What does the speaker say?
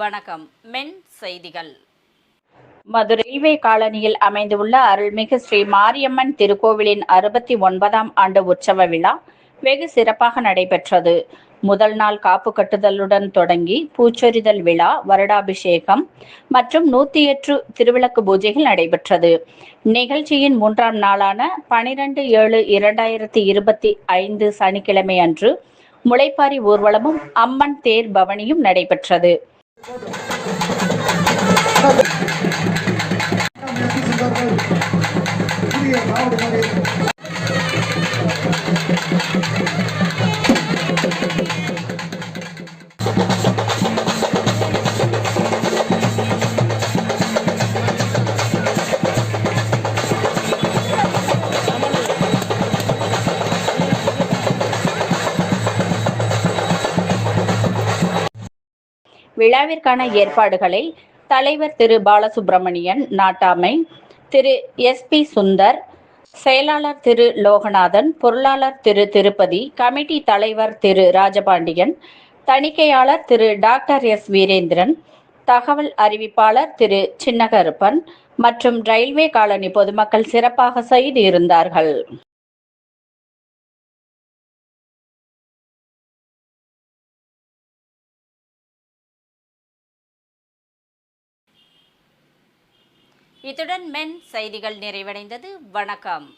வணக்கம். மென் செய்திகள். மதுரை ரயில்வே காலனியில் அமைந்துள்ள அருள்மிகு ஸ்ரீ மாரியம்மன் திருக்கோவிலின் அறுபத்தி ஒன்பதாம் ஆண்டு உற்சவ விழா வெகு சிறப்பாக நடைபெற்றது. முதல் நாள் காப்பு கட்டுதலுடன் தொடங்கி பூச்சொரிதல் விழா வருடாபிஷேகம் மற்றும் நூத்தி எட்டு திருவிளக்கு பூஜைகள் நடைபெற்றது. நிகழ்ச்சியின் மூன்றாம் நாளான பனிரெண்டு ஏழு இரண்டாயிரத்தி இருபத்தி ஐந்து சனிக்கிழமை அன்று முளைப்பாரி ஊர்வலமும் அம்மன் தேர் பவனியும் நடைபெற்றது. மாவட்டமாக இருக்கும் விழாவிற்கான ஏற்பாடுகளை தலைவர் திரு பாலசுப்பிரமணியன் நாட்டாமை திரு எஸ் பி சுந்தர் செயலாளர் திரு லோகநாதன் பொருளாளர் திரு திருப்பதி கமிட்டி தலைவர் திரு ராஜபாண்டியன் தணிக்கையாளர் திரு டாக்டர் எஸ் வீரேந்திரன் தகவல் அறிவிப்பாளர் திரு சின்னகருப்பன் மற்றும் ரயில்வே காலனி பொதுமக்கள் சிறப்பாக செய்து இருந்தார்கள். இத்துடன் மென் செய்திகள் நிறைவடைந்தது. வணக்கம்.